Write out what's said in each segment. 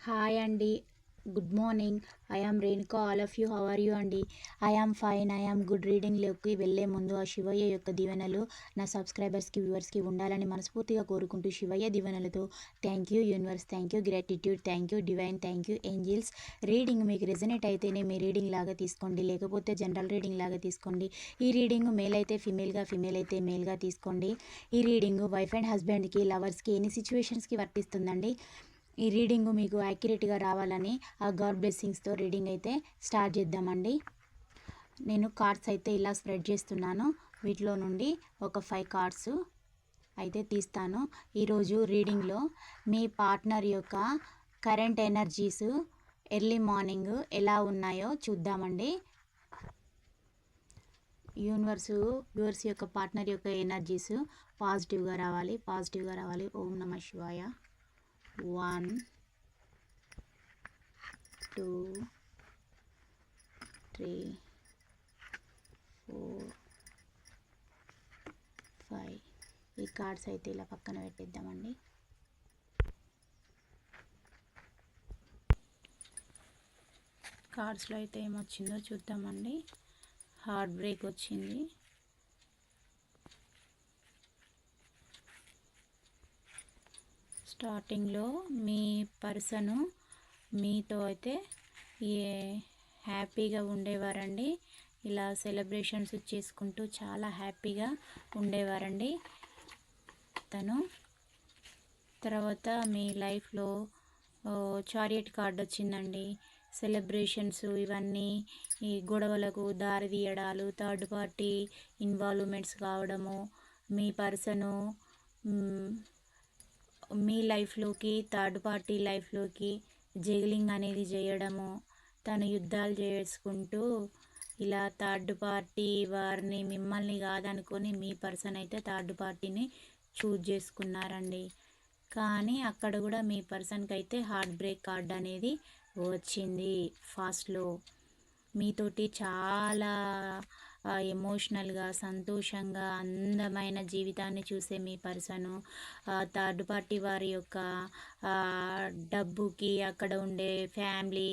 Hi అండి. Good morning. I am Renuka all of you. How are you అండి? I am fine. I am good రీడింగ్లోకి వెళ్ళే ముందు ఆ శివయ్య యొక్క దీవెనలు నా సబ్స్క్రైబర్స్కి వ్యూవర్స్కి ఉండాలని మనస్ఫూర్తిగా కోరుకుంటూ శివయ్య దీవెనలతో thank you universe thank you gratitude thank you divine thank you angels. Reading మీకు రెజనేట్ అయితేనే మీ రీడింగ్ లాగా తీసుకోండి. లేకపోతే జనరల్ రీడింగ్ లాగా తీసుకోండి. ఈ రీడింగ్ మేల్ అయితే ఫిమేల్గా ఫిమేల్ అయితే మేల్గా తీసుకోండి. ఈ రీడింగ్ వైఫ్ అండ్ హస్బెండ్కి లవర్స్కి ఎన్ని సిచ్యువేషన్స్కి వర్తిస్తుందండి. ఈ రీడింగ్ మీకు యాక్యురేట్గా రావాలని ఆ గాడ్ బ్లెస్సింగ్స్తో రీడింగ్ అయితే స్టార్ట్ చేద్దామండి. నేను కార్డ్స్ అయితే ఇలా స్ప్రెడ్ చేస్తున్నాను. వీటిలో నుండి ఒక ఫైవ్ కార్డ్స్ అయితే తీస్తాను. ఈరోజు రీడింగ్లో మీ పార్ట్నర్ యొక్క కరెంట్ ఎనర్జీస్ ఎర్లీ మార్నింగ్ ఎలా ఉన్నాయో చూద్దామండి. యూనివర్స్ యూనివర్స్ యొక్క పార్ట్నర్ యొక్క ఎనర్జీస్ పాజిటివ్గా రావాలి పాజిటివ్గా రావాలి. ఓం నమ శివాయ. One two three four five. ఈ కార్డ్స్ అయితే ఇలా పక్కన పెట్టిద్దామండి. కార్డ్స్లో అయితే ఏమొచ్చిందో చూద్దామండి. హార్ట్ బ్రేక్ వచ్చింది. స్టార్టింగ్లో మీ పర్సను మీతో అయితే ఏ హ్యాపీగా ఉండేవారండి? ఇలా సెలబ్రేషన్స్ చేసుకుంటూ చాలా హ్యాపీగా ఉండేవారండి. తను తర్వాత మీ లైఫ్లో చారియట్ కార్డ్ వచ్చిందండి. సెలబ్రేషన్స్ ఇవన్నీ ఈ గొడవలకు దారి తీయడాలు థర్డ్ పార్టీ ఇన్వాల్వ్మెంట్స్ కావడము మీ పర్సను మీ లైఫ్లోకి థర్డ్ పార్టీ లైఫ్లోకి జగిలింగ్ అనేది చేయడము తను యుద్ధాలు చేసుకుంటూ ఇలా థర్డ్ పార్టీ వారిని మిమ్మల్ని కాదనుకొని మీ పర్సన్ అయితే థర్డ్ పార్టీని చూజ్ చేసుకున్నారండి. కానీ అక్కడ కూడా మీ పర్సన్కి అయితే హార్ట్ బ్రేక్ కార్డ్ అనేది వచ్చింది ఫాస్ట్లో మీతోటి చాలా ఎమోషనల్గా సంతోషంగా అందమైన జీవితాన్ని చూసే మీ పర్సను థర్డ్ పార్టీ వారి యొక్క డబ్బుకి అక్కడ ఉండే ఫ్యామిలీ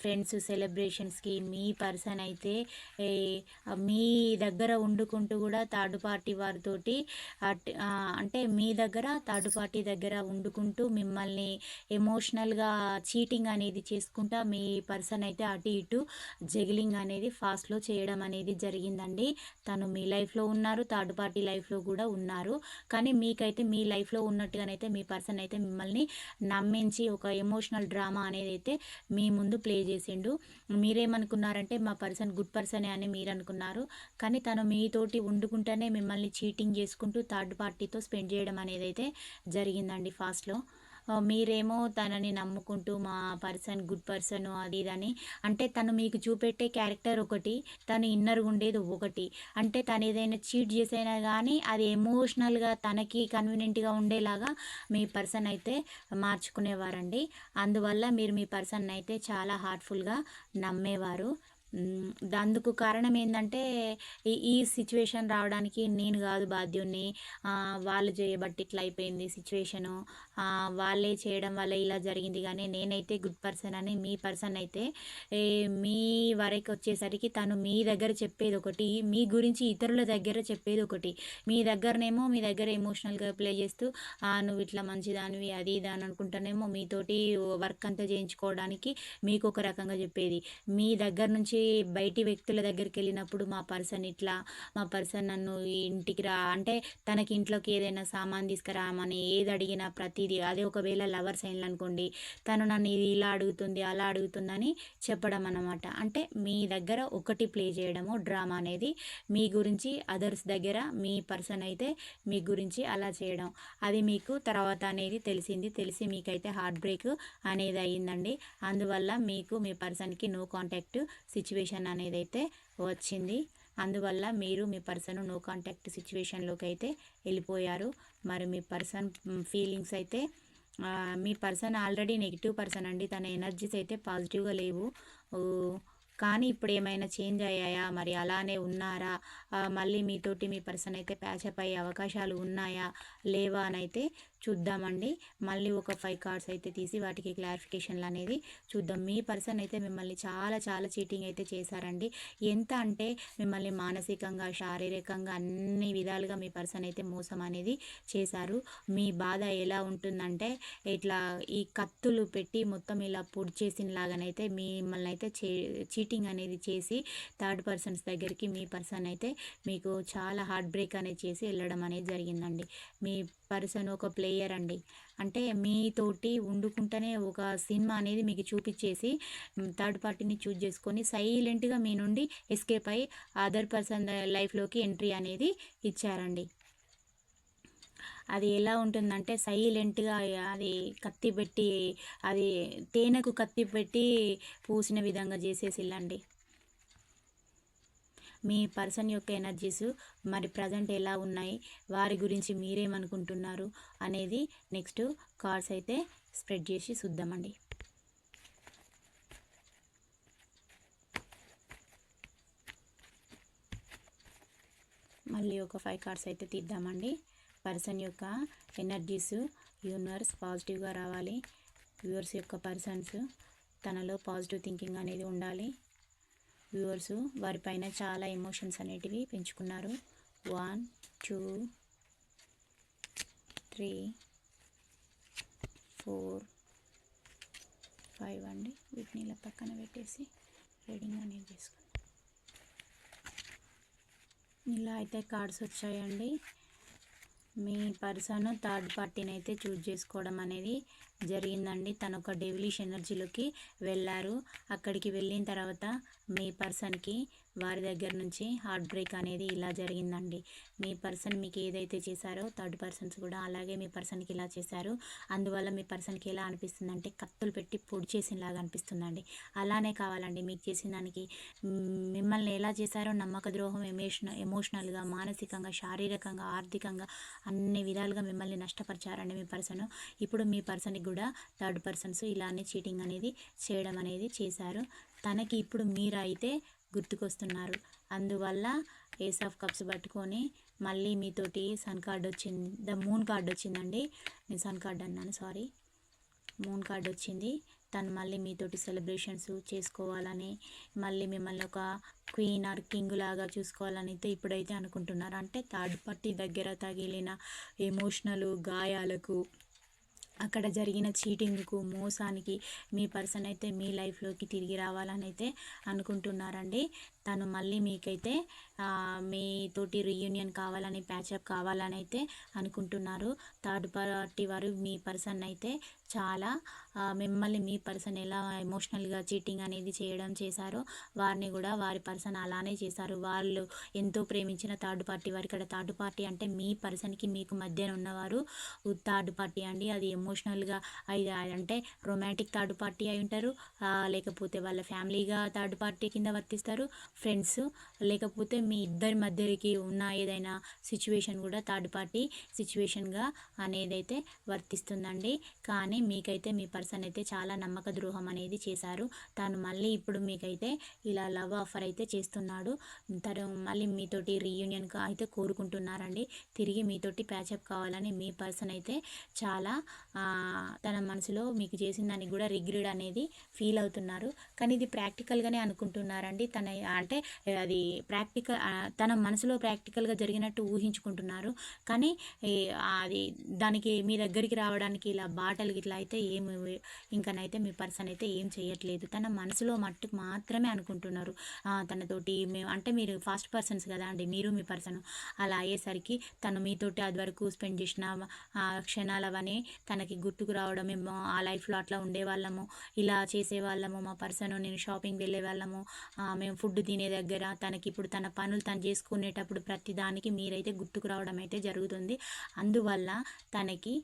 ఫ్రెండ్స్ సెలబ్రేషన్స్కి మీ పర్సన్ అయితే మీ దగ్గర వండుకుంటూ కూడా థర్డ్ పార్టీ వారితోటి అంటే మీ దగ్గర థర్డ్ పార్టీ దగ్గర వండుకుంటూ మిమ్మల్ని ఎమోషనల్గా చీటింగ్ అనేది చేసుకుంటా మీ పర్సన్ అయితే అటు ఇటు జగిలింగ్ అనేది ఫాస్ట్లో చేయడం అనేది జరిగింది. జరిగిందండి. తను మీ లైఫ్లో ఉన్నారు థర్డ్ పార్టీ లైఫ్లో కూడా ఉన్నారు. కానీ మీకైతే మీ లైఫ్లో ఉన్నట్టుగానైతే మీ పర్సన్ అయితే మిమ్మల్ని నమ్మించి ఒక ఎమోషనల్ డ్రామా అనేది అయితే మీ ముందు ప్లే చేసిండు. మీరేమనుకున్నారంటే మా పర్సన్ గుడ్ పర్సనే అని మీరు అనుకున్నారు కానీ తను మీతోటి వండుకుంటేనే మిమ్మల్ని చీటింగ్ చేసుకుంటూ థర్డ్ పార్టీతో స్పెండ్ చేయడం అనేది అయితే జరిగిందండి ఫాస్ట్లో. మీరేమో తనని నమ్ముకుంటూ మా పర్సన్ గుడ్ పర్సన్ అది ఇదని అంటే తను మీకు చూపెట్టే క్యారెక్టర్ ఒకటి తను ఇన్నర్ ఉండేది ఒకటి. అంటే తను ఏదైనా చీట్ చేసైనా కానీ అది ఎమోషనల్గా తనకి కన్వీనియంట్గా ఉండేలాగా మీ పర్సన్ అయితే మార్చుకునేవారండి. అందువల్ల మీరు మీ పర్సన్ అయితే చాలా హార్ట్ఫుల్గా నమ్మేవారు. అందుకు కారణం ఏంటంటే ఈ ఈ సిచ్యువేషన్ రావడానికి నేను కాదు బాధ్యుని వాళ్ళు చేయబట్టి ఇట్లా అయిపోయింది సిచ్యువేషను వాళ్ళే చేయడం వల్ల ఇలా జరిగింది. కానీ నేనైతే గుడ్ పర్సన్ అని మీ పర్సన్ అయితే మీ వరకు వచ్చేసరికి తను మీ దగ్గర చెప్పేది ఒకటి మీ గురించి ఇతరుల దగ్గర చెప్పేది ఒకటి. మీ దగ్గరనేమో మీ దగ్గర ఎమోషనల్గా ప్లే చేస్తూ నువ్వు ఇట్లా మంచిదానివి అది ఇది అని అనుకుంటానేమో మీతోటి వర్క్ అంతా చేయించుకోవడానికి మీకు ఒక రకంగా చెప్పేది. మీ దగ్గర నుంచి బయటి వ్యక్తుల దగ్గరికి వెళ్ళినప్పుడు మా పర్సన్ ఇట్లా మా పర్సన్ నన్ను ఇంటికి రా అంటే తనకి ఇంట్లోకి ఏదైనా సామాన్ తీసుకురామని ఏది అడిగినా ప్రతిదీ అదే ఒకవేళ లవర్స్ అయిన అనుకోండి తను నన్ను ఇది ఇలా అడుగుతుంది అలా అడుగుతుందని చెప్పడం అన్నమాట. అంటే మీ దగ్గర ఒకటి ప్లే చేయడము డ్రామా అనేది మీ గురించి అదర్స్ దగ్గర మీ పర్సన్ అయితే మీ గురించి అలా చేయడం. అది మీకు తర్వాత అనేది తెలిసింది తెలిసి మీకైతే హార్ట్ బ్రేక్ అనేది అయ్యిందండి. అందువల్ల మీకు మీ పర్సన్కి నో కాంటాక్ట్ సిచ్యువేషన్ అనేది అయితే వచ్చింది. అందువల్ల మీరు మీ పర్సన్ నో కాంటాక్ట్ సిచ్యువేషన్లోకి అయితే వెళ్ళిపోయారు. మరి మీ పర్సన్ ఫీలింగ్స్ అయితే మీ పర్సన్ ఆల్రెడీ నెగిటివ్ పర్సన్ అండి. తన ఎనర్జీస్ అయితే పాజిటివ్గా లేవు. కానీ ఇప్పుడు ఏమైనా చేంజ్ అయ్యాయా? మరి అలానే ఉన్నారా? మళ్ళీ మీతోటి మీ పర్సన్ అయితే ప్యాచప్ అయ్యే అవకాశాలు ఉన్నాయా? లేవా? అని అయితే చూద్దామండి. మళ్ళీ ఒక ఫైవ్ కార్డ్స్ అయితే తీసి వాటికి క్లారిఫికేషన్లు అనేది చూద్దాం. మీ పర్సన్ అయితే మిమ్మల్ని చాలా చాలా చీటింగ్ అయితే చేశారండి. ఎంత అంటే మిమ్మల్ని మానసికంగా శారీరకంగా అన్ని విధాలుగా మీ పర్సన్ అయితే మోసం అనేది చేశారు. మీ బాధ ఎలా ఉంటుందంటే ఇట్లా ఈ కత్తులు పెట్టి మొత్తం ఇలా పొడి చేసిన లాగానైతే మిమ్మల్ని అయితే చే చీటింగ్ అనేది చేసి థర్డ్ పర్సన్స్ దగ్గరికి మీ పర్సన్ అయితే మీకు చాలా హార్ట్ బ్రేక్ అనేది చేసి వెళ్ళడం అనేది జరిగిందండి. మీ పర్సన్ ఒక ప్లే ప్లేయర్ అండి అంటే మీతోటి వండుకుంటేనే ఒక సినిమా అనేది మీకు చూపించేసి థర్డ్ పార్టీని చూజ్ చేసుకొని సైలెంట్గా మీ నుండి ఎస్కేప్ అయ్యి అదర్ పర్సన్ లైఫ్లోకి ఎంట్రీ అనేది ఇచ్చారండి. అది ఎలా ఉంటుందంటే సైలెంట్గా అది కత్తి పెట్టి అది తేనెకు కత్తి పెట్టి పూసిన విధంగా చేసేసిల్లండి. మీ పర్సన్ యొక్క ఎనర్జీస్ మరి ప్రజెంట్ ఎలా ఉన్నాయి? వారి గురించి మీరేమనుకుంటున్నారు? అనేది నెక్స్ట్ కార్డ్స్ అయితే స్ప్రెడ్ చేసి చూద్దామండి. మళ్ళీ ఒక ఫైవ్ కార్డ్స్ అయితే తీద్దామండి. పర్సన్ యొక్క ఎనర్జీస్ యూనివర్స్ పాజిటివ్గా రావాలి. వ్యూవర్స్ యొక్క పర్సన్స్ తనలో పాజిటివ్ థింకింగ్ అనేది ఉండాలి. వ్యూవర్స్ వారిపైన చాలా ఎమోషన్స్ అనేటివి పెంచుకున్నారు. One two three four five అండి. వీటిని ఇలా పక్కన పెట్టేసి రీడింగ్ అనేది చేసుకుంటాం ఇలా అయితే కార్డ్స్ వచ్చాయండి. మీ పర్సన్ థర్డ్ పార్టీని అయితే చూజ్ చేసుకోవడం అనేది జరిగిందండి. తను ఒక డెవిలిష్ ఎనర్జీలోకి వెళ్ళారు. అక్కడికి వెళ్ళిన తర్వాత మీ పర్సన్కి వారి దగ్గర నుంచి హార్ట్ బ్రేక్ అనేది ఇలా జరిగిందండి. మీ పర్సన్ మీకు ఏదైతే చేశారో థర్డ్ పర్సన్స్ కూడా అలాగే మీ పర్సన్కి ఇలా చేశారు. అందువల్ల మీ పర్సన్కి ఎలా అనిపిస్తుందంటే కత్తులు పెట్టి పొడి చేసినలాగా అనిపిస్తుందండి. అలానే కావాలండి మీకు చేసిన దానికి. మిమ్మల్ని ఎలా చేశారో నమ్మక ద్రోహం ఎమోషనల్ ఎమోషనల్గా మానసికంగా శారీరకంగా ఆర్థికంగా అన్ని విధాలుగా మిమ్మల్ని నష్టపరిచారండి మీ పర్సన్. ఇప్పుడు మీ పర్సన్కి కూడా థర్డ్ పర్సన్స్ ఇలానే చీటింగ్ అనేది చేయడం అనేది చేశారు. తనకి ఇప్పుడు మీరైతే గుర్తుకొస్తున్నారు. అందువల్ల ఏస్ ఆఫ్ కప్స్ పట్టుకొని మళ్ళీ మీతోటి సన్ కార్డ్ వచ్చింది. ద మూన్ కార్డ్ వచ్చిందండి. నేను సన్ కార్డ్ అన్నాను సారీ మూన్ కార్డ్ వచ్చింది. తను మళ్ళీ మీతోటి సెలబ్రేషన్స్ చేసుకోవాలని మళ్ళీ మిమ్మల్ని ఒక క్వీన్ ఆర్ కింగ్ లాగా చూసుకోవాలని అయితే ఇప్పుడైతే అనుకుంటున్నారు. అంటే థర్డ్ పార్టీ దగ్గర తగిలిన ఎమోషనల్ గాయాలకు అక్కడ జరిగిన చీటింగ్కు మోసానికి మీ పర్సన్ అయితే మీ లైఫ్లోకి తిరిగి రావాలని అయితే అనుకుంటున్నారండి. తను మళ్ళీ మీకైతే మీతోటి రీయూనియన్ కావాలని ప్యాచప్ కావాలని అయితే అనుకుంటున్నారు. థర్డ్ పార్టీ వారు మీ పర్సన్ అయితే చాలా మిమ్మల్ని మీ పర్సన్ ఎలా ఎమోషనల్గా చీటింగ్ అనేది చేయడం చేశారో వారిని కూడా వారి పర్సన్ అలానే చేశారు. వాళ్ళు ఎంతో ప్రేమించిన థర్డ్ పార్టీ వారి ఇక్కడ థర్డ్ పార్టీ అంటే మీ పర్సన్కి మీకు మధ్యన ఉన్నవారు థర్డ్ పార్టీ అండి. అది ఎమోషనల్గా అంటే రొమాంటిక్ థర్డ్ పార్టీ అయి ఉంటారు. లేకపోతే వాళ్ళ ఫ్యామిలీగా థర్డ్ పార్టీ కింద వర్తిస్తారు. ఫ్రెండ్స్ లేకపోతే మీ ఇద్దరి మధ్యకి ఉన్న ఏదైనా సిచ్యువేషన్ కూడా థర్డ్ పార్టీ సిచ్యువేషన్గా అనేది అయితే వర్తిస్తుందండి. కానీ మీకైతే మీ పర్సన్ అయితే చాలా నమ్మక ద్రోహం అనేది చేశారు. తాను మళ్ళీ ఇప్పుడు మీకైతే ఇలా లవ్ ఆఫర్ అయితే చేస్తున్నాడు. తను మళ్ళీ మీతోటి రీయూనియన్ అయితే కోరుకుంటున్నారండి. తిరిగి మీతోటి ప్యాచప్ కావాలని మీ పర్సన్ అయితే చాలా తన మనసులో మీకు చేసిన దానికి కూడా రిగ్రెడ్ అనేది ఫీల్ అవుతున్నారు. కానీ ఇది ప్రాక్టికల్గానే అనుకుంటున్నారండి. తన అంటే అది ప్రాక్టికల్ తన మనసులో ప్రాక్టికల్గా జరిగినట్టు ఊహించుకుంటున్నారు. కానీ అది దానికి మీ దగ్గరికి రావడానికి ఇలా బాటలు ఇట్లా అయితే ఏమి ఇంకనైతే మీ పర్సన్ అయితే ఏం చేయట్లేదు. తన మనసులో మట్టుకు మాత్రమే అనుకుంటున్నారు. తనతోటి మేము అంటే మీరు ఫాస్ట్ పర్సన్స్ కదా అండి మీరు మీ పర్సన్. అలా అయ్యేసరికి తను మీతోటి అది వరకు స్పెండ్ చేసిన క్షణాలు అవన్నీ తనకి గుర్తుకు రావడం మేము ఆ లైఫ్లో అట్లా ఉండేవాళ్ళము. ఇలా చేసేవాళ్ళము మా పర్సన్ నేను షాపింగ్ వెళ్ళే వాళ్ళము మేము ఫుడ్ తినే దగ్గర తనకి ఇప్పుడు తన పనులు తను చేసుకునేటప్పుడు ప్రతి దానికి మీరైతే గుర్తుకు రావడం అయితే జరుగుతుంది. అందువల్ల తనకి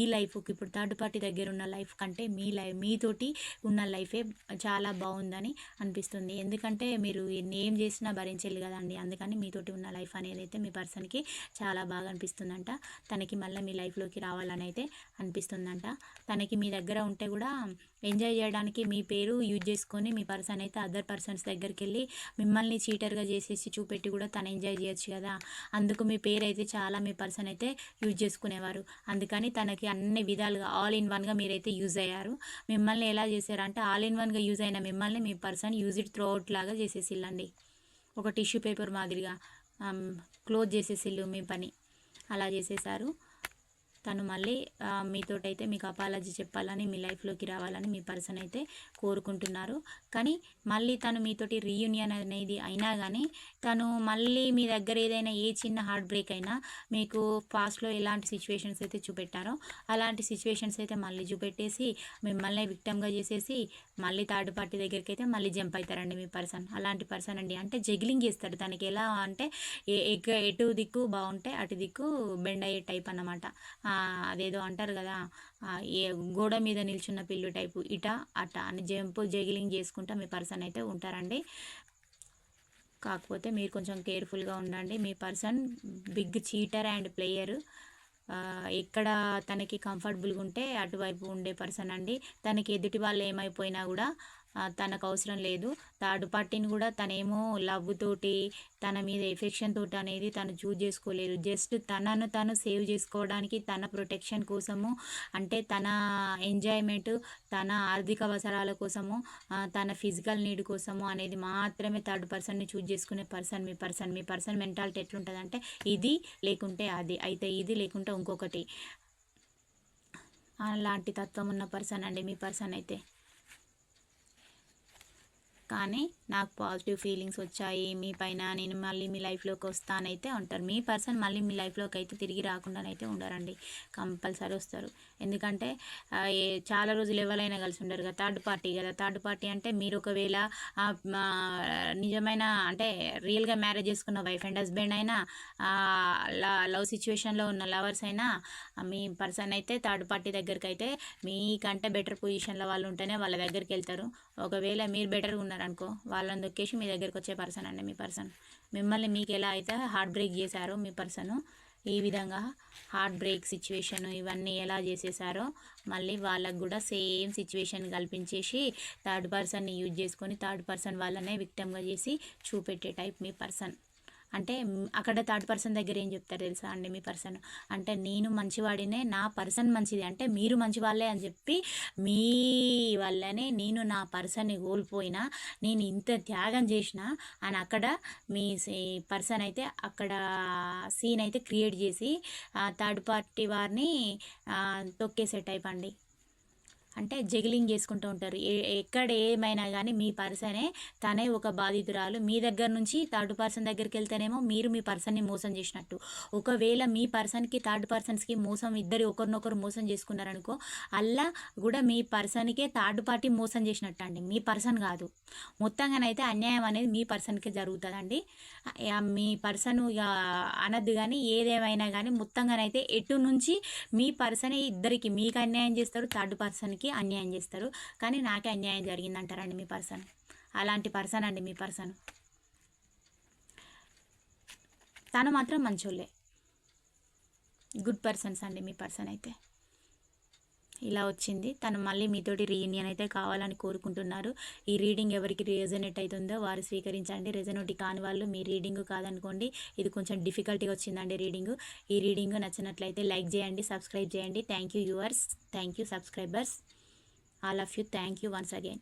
ఈ లైఫ్కి ఇప్పుడు థర్డ్ పార్టీ దగ్గర ఉన్న లైఫ్ కంటే మీ లైఫ్ మీతోటి ఉన్న లైఫే చాలా బాగుందని అనిపిస్తుంది. ఎందుకంటే మీరు ఏం చేసినా భరించాలి కదండి. అందుకని మీతోటి ఉన్న లైఫ్ అనేది అయితే మీ పర్సన్కి చాలా బాగా అనిపిస్తుందంట. తనకి మళ్ళీ మీ లైఫ్లోకి రావాలని అయితే అనిపిస్తుందంట. తనకి మీ దగ్గర ఉంటే కూడా ఎంజాయ్ చేయడానికి మీ పేరు యూజ్ చేసుకొని మీ పర్సన్ అయితే అదర్ పర్సన్స్ దగ్గరికి వెళ్ళి మిమ్మల్ని చీటర్గా చేసేసి చూపెట్టి కూడా తను ఎంజాయ్ చేయొచ్చు కదా. అందుకు మీ పేరు అయితే చాలా మీ పర్సన్ అయితే యూజ్ చేసుకునేవారు. అందుకని తనకి అన్ని విధాలుగా ఆల్ ఇన్ వన్గా మీరైతే యూజ్ అయ్యారు. మిమ్మల్ని ఎలా చేశారంటే ఆల్ ఇన్ వన్గా యూజ్ అయిన మిమ్మల్ని మీ person use it throw out లాగా చేసేసిల్లండి. ఒక టిష్యూ పేపర్ మాదిరిగా um, క్లోజ్ చేసేసిల్లు మీ పని. అలా చేసేసారు. తను మళ్ళీ మీతోటైతే మీకు అపాలజీ చెప్పాలని మీ లైఫ్లోకి రావాలని మీ పర్సన్ అయితే కోరుకుంటున్నారు. కానీ మళ్ళీ తను మీతోటి రీయూనియన్ అనేది అయినా కానీ తను మళ్ళీ మీ దగ్గర ఏదైనా ఏ చిన్న హార్ట్ బ్రేక్ అయినా మీకు పాస్ట్లో ఎలాంటి సిచ్యువేషన్స్ అయితే చూపెట్టారో అలాంటి సిచ్యువేషన్స్ అయితే మళ్ళీ చూపెట్టేసి మిమ్మల్ని విక్టమ్గా చేసేసి మళ్ళీ థర్డ్ పార్టీ దగ్గరికి అయితే మళ్ళీ జంప్ అవుతారండి మీ పర్సన్. అలాంటి పర్సన్ అండి. అంటే జగిలింగ్ చేస్తాడు తనకి. ఎలా అంటే ఎటు దిక్కు బాగుంటే అటు దిక్కు బెండ్ అయ్యే టైప్ అన్నమాట. అదేదో అంటారు కదా ఏ గోడ మీద నిల్చున్న పిల్లు టైపు ఇట అట అని జంపు జగిలింగ్ చేసుకుంటా మీ పర్సన్ అయితే ఉంటారండి. కాకపోతే మీరు కొంచెం కేర్ఫుల్గా ఉండండి. మీ person big cheater and player. ఎక్కడ తనకి కంఫర్టబుల్గా ఉంటే అటువైపు ఉండే పర్సన్ అండి. తనకి ఎదుటి వాళ్ళు ఏమైపోయినా కూడా తనకు అవసరం లేదు. థర్డ్ పార్టీని కూడా తనేమో లవ్ తోటి తన మీద ఎఫెక్షన్ తోటి అనేది తను చూజ్ చేసుకోలేదు. జస్ట్ తనను తను సేవ్ చేసుకోవడానికి తన ప్రొటెక్షన్ కోసము అంటే తన ఎంజాయ్మెంట్ తన ఆర్థిక అవసరాల కోసము తన ఫిజికల్ నీడ్ కోసము అనేది మాత్రమే థర్డ్ పర్సన్ని చూజ్ చేసుకునే పర్సన్ మీ పర్సన్ మీ పర్సన్ మెంటాలిటీ ఎట్లుంటుందంటే ఇది లేకుంటే అది అయితే ఇది లేకుంటే ఇంకొకటి. అలాంటి తత్వం ఉన్న పర్సన్ అండి మీ పర్సన్ అయితే. కానీ నాకు పాజిటివ్ ఫీలింగ్స్ వచ్చాయి. మీ పైన నేను మళ్ళీ మీ లైఫ్లోకి వస్తానైతే ఉంటారు మీ పర్సన్ మళ్ళీ మీ లైఫ్లోకి అయితే తిరిగి రాకుండానైతే ఉండరండి. కంపల్సరీ వస్తారు. ఎందుకంటే చాలా రోజులు ఎవరైనా కలిసి ఉండరు కదా థర్డ్ పార్టీ కదా. థర్డ్ పార్టీ అంటే మీరు ఒకవేళ నిజమైన అంటే రియల్గా మ్యారేజ్ చేసుకున్న వైఫ్ అండ్ హస్బెండ్ అయినా లవ్ సిచ్యువేషన్లో ఉన్న లవర్స్ అయినా మీ పర్సన్ అయితే థర్డ్ పార్టీ దగ్గరికి అయితే మీకంటే బెటర్ పొజిషన్లో వాళ్ళు ఉంటేనే వాళ్ళ దగ్గరికి వెళ్తారు. ఒకవేళ మీరు బెటర్గా ఉన్నారనుకో వాళ్ళని దొక్కేసి మీ దగ్గరికి వచ్చే పర్సన్ అండి మీ పర్సన్. మిమ్మల్ని మీకు ఎలా అయితే హార్ట్ బ్రేక్ చేశారో మీ పర్సన్ ఈ విధంగా హార్ట్ బ్రేక్ సిచ్యువేషన్ ఇవన్నీ ఎలా చేసేసారో మళ్ళీ వాళ్ళకు కూడా సేమ్ సిచ్యువేషన్ కల్పించేసి థర్డ్ పర్సన్ని యూజ్ చేసుకొని థర్డ్ పర్సన్ వాళ్ళనే విక్టమ్గా చేసి చూపెట్టే టైప్ మీ పర్సన్. అంటే అక్కడ థర్డ్ పర్సన్ దగ్గర ఏం చెప్తారు తెలుసా అండి మీ పర్సన్? అంటే నేను మంచివాడినే నా పర్సన్ మంచిది అంటే మీరు మంచి వాళ్ళే అని చెప్పి మీ వల్లనే నేను నా పర్సన్ని కోల్పోయినా నేను ఇంత త్యాగం చేసిన అని అక్కడ మీ పర్సన్ అయితే అక్కడ సీన్ అయితే క్రియేట్ చేసి థర్డ్ పార్టీ వారిని తొక్కేసే టైప్ అండి. అంటే జగిలింగ్ చేసుకుంటూ ఉంటారు. ఎక్కడ ఏమైనా కానీ మీ పర్సనే తనే ఒక బాధితురాలు. మీ దగ్గర నుంచి థర్డ్ పర్సన్ దగ్గరికి వెళ్తేనేమో మీరు మీ పర్సన్ని మోసం చేసినట్టు. ఒకవేళ మీ పర్సన్కి థర్డ్ పర్సన్స్కి మోసం ఇద్దరు ఒకరినొకరు మోసం చేసుకున్నారనుకో అలా కూడా మీ పర్సన్కే థర్డ్ పార్టీ మోసం చేసినట్టు అండి మీ పర్సన్ కాదు. మొత్తంగానైతే అన్యాయం అనేది మీ పర్సన్కే జరుగుతుందండి. మీ పర్సన్ ఇక అనద్దు కానీ ఏదేమైనా కానీ మొత్తంగానైతే ఎటు నుంచి మీ పర్సనే ఇద్దరికి మీకు అన్యాయం చేస్తారు థర్డ్ పర్సన్కి. వాళ్ళకి అన్యాయం చేస్తారు. కానీ నాకే అన్యాయం జరిగింది అంటారండి మీ పర్సన్. అలాంటి పర్సన్ అండి మీ పర్సన్. తను మాత్రం మంచోళ్ళే. గుడ్ పర్సన్స్ అండి మీ పర్సన్ అయితే. ఇలా వచ్చింది. తను మళ్ళీ మీతోటి రీయూనియన్ అయితే కావాలని కోరుకుంటున్నారు. ఈ రీడింగ్ ఎవరికి రెజనేట్ అవుతుందో వారు స్వీకరించండి. రెజనోట్ కాని వాళ్ళు మీ రీడింగ్ కాదనుకోండి. ఇది కొంచెం డిఫికల్ట్గా వచ్చిందండి రీడింగ్ ఈ రీడింగ్ నచ్చినట్లయితే లైక్ చేయండి సబ్స్క్రైబ్ చేయండి. Thank you viewers thank you subscribers all of you. Thank you once again